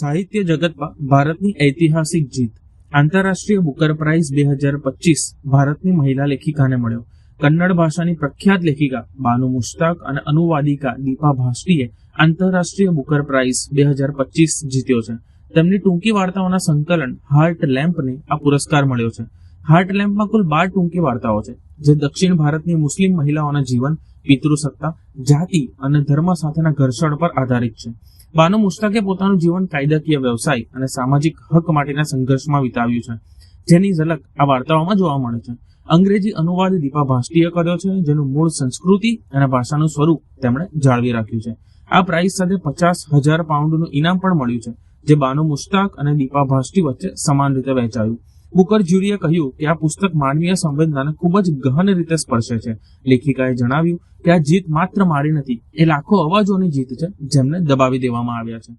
સાહિત્ય જગતમાં ભારતની ઐતિહાસિક જીત. આંતરરાષ્ટ્રીય બુકર પ્રાઇઝ બે હજાર પચીસ ભારતની મહિલા લેખિકાને મળ્યો. કન્નડ ભાષાની પ્રખ્યાત લેખિકા બાનુ મુશ્તાક અને અનુવાદિકા દીપા ભાષ્ટીએ આંતરરાષ્ટ્રીય બુકર પ્રાઇઝ બે હજાર પચીસ જીત્યો છે. તેમની ટૂંકી વાર્તાઓના સંકલન હાર્ટ લેમ્પને આ પુરસ્કાર મળ્યો છે. હાર્ટ લેમ્પમાં કુલ બાર ટૂંકી વાર્તાઓ છે. જે દક્ષિણ ભારતની મુસ્લિમ મહિલાઓના જીવન પિતૃસત્તા જાતિ અને ધર્મ સાથેના ઘર્ષણ પર આધારિત છે. બાનુ મુશ્તાકે પોતાનું જીવન કાયદાકીય વ્યવસાય અને સામાજિક હક માટેના સંઘર્ષમાં વિતાવ્યું છે. જેની ઝલક આ વાર્તાઓમાં જોવા મળે છે. અંગ્રેજી અનુવાદ દીપા ભાષ્ટીએ કર્યો છે, જેનું મૂળ સંસ્કૃતિ અને ભાષાનું સ્વરૂપ તેમણે જાળવી રાખ્યું છે. આ પ્રાઇઝ સાથે પચાસ હજાર પાઉન્ડનું ઇનામ પણ મળ્યું છે, જે બાનુ મુશ્તાક અને દીપા ભાષ્ટી વચ્ચે સમાન રીતે વહેંચાયું. બુકર કહ્યું કે આ પુસ્તક માનવીય સંવેદનાને ખૂબ જ ગહન રીતે સ્પર્શે છે. લેખિકાએ જણાવ્યું કે આ જીત માત્ર મારી નથી, એ લાખો અવાજોની જીત છે જેમને દબાવી દેવામાં આવ્યા છે.